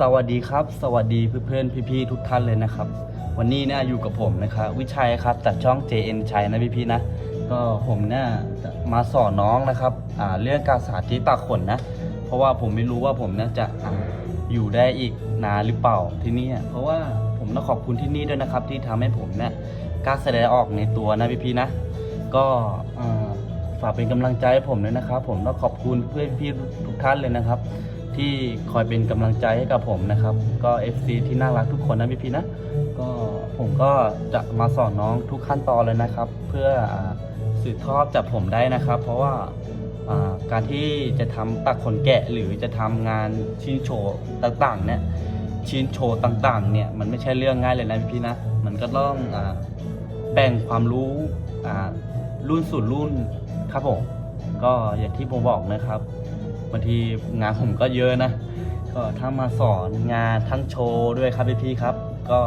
สวัสดีครับ สวัสดีเพื่อนๆพี่ๆทุกท่านเลยนะครับ วันนี้เนี่ยอยู่กับผมนะครับวิชัยครับจากช่อง JN ชัยนะพี่ๆนะก็ผมเนี่ยจะมาสอนน้องนะครับอ่าเรื่องการสาธิตตากขนนะ เพราะว่าผมไม่รู้ว่าผมเนี่ยจะอ่าอยู่ได้อีกนานหรือเปล่าที่นี่เพราะว่าผมต้องขอบคุณที่นี่ด้วยนะครับ ที่ทำให้ผมเนี่ยกล้าแสดงออกในตัวนะพี่ๆนะ ก็อ่าฝากเป็นกำลังใจให้ผมด้วยนะครับ ผมต้องขอบคุณเพื่อนพี่ทุกท่านเลยนะครับ ที่คอยเป็นกำลังใจให้กับผมนะครับ ก็ FC ที่น่ารักทุกคนนะพี่พีนะก็ผมก็จะมาสอนน้องทุกขั้นตอนเลยนะครับ เพื่ออสืบทอดจากผมได้นะครับ เพราะว่าการที่จะทำตักขนแกะหรือจะทำงานชิ้นโชว์ต่างๆเนี่ยชิ้นโชว์ต่างๆเนี่ยมันไม่ใช่เรื่องง่ายเลยนะพี่พีนะมันก็ต้องอแบ่งความรู้รุ่นสู่รุ่นครับผมก็อย่างที่ผมบอกนะครับางทีงานผมก็เยอะนะ ก็ทั้งมาสอนงานทั้งโชว์ด้วยครับพี่ๆครับ ก็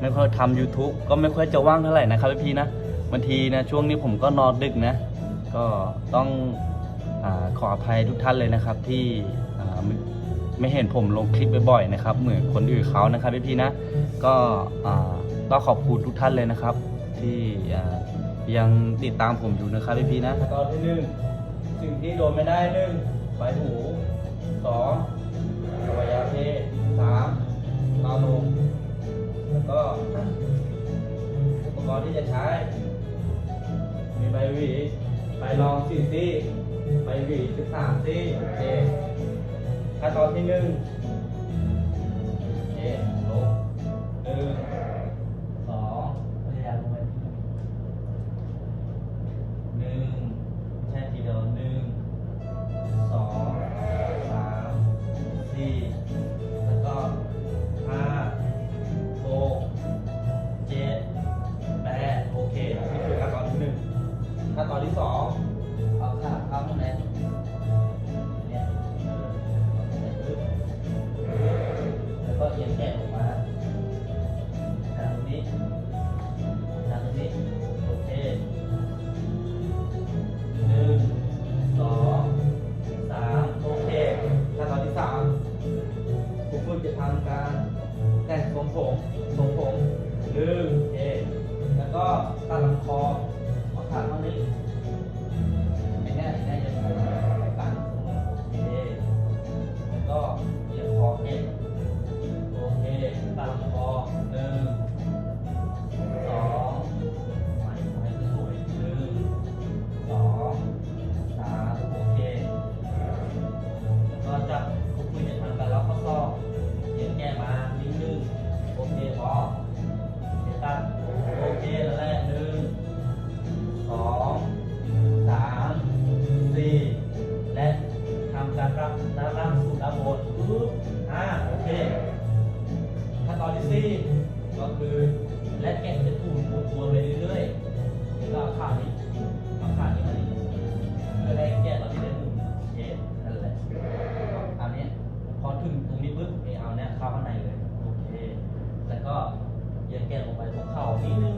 ไม่ค่อยทำ YouTube ก็ไม่ค่อยจะว่างเท่าไหร่นะครับพี่ๆนะบางทีนะช่วงนี้ผมก็นอนดึกนะ ก็ต้องอขออภัยทุกท่านเลยนะครับที่ไม่เห็นผมลงคลิปบ่อยๆนะครับ เหมือนคนอื่นเขานะครับพี่ๆนะ ก็ต้องขอบคุณทุกท่านเลยนะครับ ที่ยังติดตามผมอยู่นะครับพี่ๆนะตอนที่หนึ่งสิ่งที่โดนไม่ได้หนึ่ง ใบหูสองอวัยวะเพศสามราวนมแล้วก็อุปกรณ์ที่จะใช้ มีใบหวีใบรองสี่ซี่ใบหวีสิบสามซี่โอเคขั้นตอนที่หนึ่งโอเคลงหนึ่ง ทำการแต่งทรงผมทรงผมหนึ่งเอแล้วก็ตัดลำคอ เข้าข้างในเลย โอเค แล้วก็เยันแกนลงไปตรงเข่านิดนึง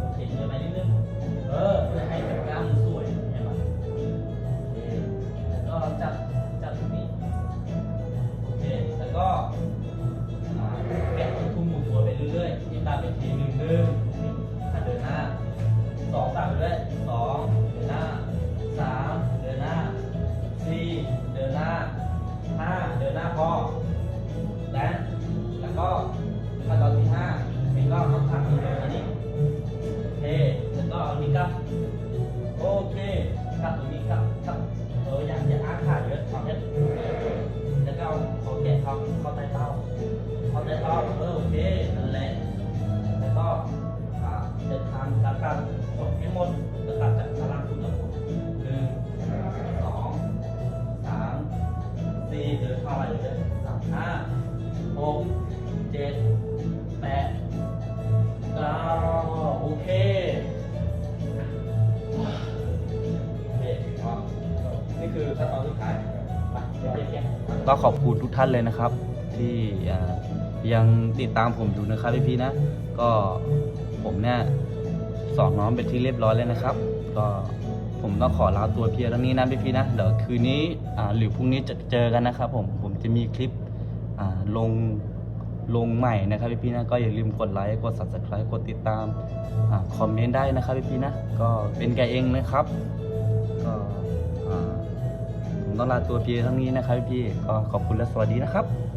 โอเคเยอะไปนิดนึง เออเพื่อให้กล้ามสวย คือขั้นตอนสุดท้ายก็ขอบคุณทุกท่านเลยนะครับ ที่ยังติดตามผมอยู่นะครับพี่ๆนะ ก็ผมเนี่ยสอนน้องเป็นที่เรียบร้อยแล้วนะครับ ก็ผมต้องขอลาตัวเพียงเท่านี้นะพี่ๆนะเดี๋ยวคืนนี้หรือพรุ่งนี้จะเจอกันนะครับ ผมผมจะมีคลิปลงลงใหม่นะครับพี่ๆนะก็อย่าลืมกดไลค์กด subscribe กดติดตามอคอมเมนต์ได้นะครับพี่ๆนะ ก็เป็นกันเองนะครับก็ ต้องลาตัวพี่เท่านี้นะครับพี่ก็ขอบคุณและสวัสดีนะครับ